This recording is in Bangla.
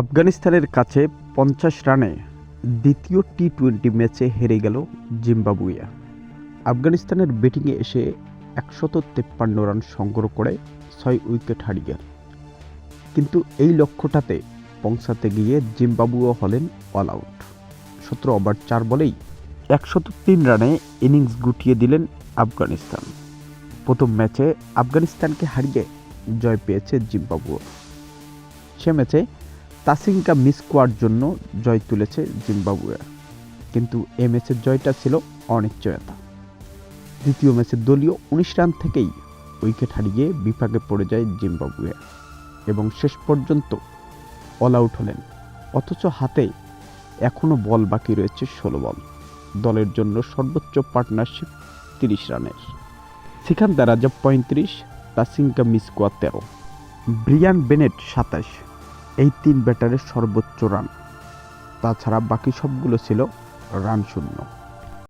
আফগানিস্তানের কাছে পঞ্চাশ রানে দ্বিতীয় টি টোয়েন্টি ম্যাচে হেরে গেল জিম্বাবুয়ে। আফগানিস্তানের ব্যাটিংয়ে এসে একশত তেপ্পান্ন রান সংগ্রহ করে ছয় উইকেট হারিয়ে। কিন্তু এই লক্ষ্যটাতে পৌঁছাতে গিয়ে জিম্বাবুয়ে হলেন অল আউট। সতেরো ওভার চার বলেই একশত তিন রানে ইনিংস গুটিয়ে দিলেন আফগানিস্তান। প্রথম ম্যাচে আফগানিস্তানকে হারিয়ে জয় পেয়েছে জিম্বাবুয়া। সে ম্যাচে তাসিঙ্কা মিস করার জন্য জয় তুলেছে জিম্বাবুয়ে কিন্তু এ ম্যাচের জয়টা ছিল অনিশ্চয়তা। দ্বিতীয় ম্যাচে দলীয় উনিশ রান থেকেই উইকেট হারিয়ে বিপাকে পড়ে যায় জিম্বাবুয়ে। এবং শেষ পর্যন্ত অল আউট হলেন। অথচ হাতে এখনও বল বাকি রয়েছে ষোলো বল। দলের জন্য সর্বোচ্চ পার্টনারশিপ তিরিশ রানের। সিকান্দার রাজা পঁয়ত্রিশ, তাসিঙ্কা মিসকোয়া তেরো। ব্রিয়ান বেনেট সাতাশ। এই তিন ব্যাটারের সর্বোচ্চ রান। তাছাড়া বাকি সবগুলো ছিল রান শূন্য।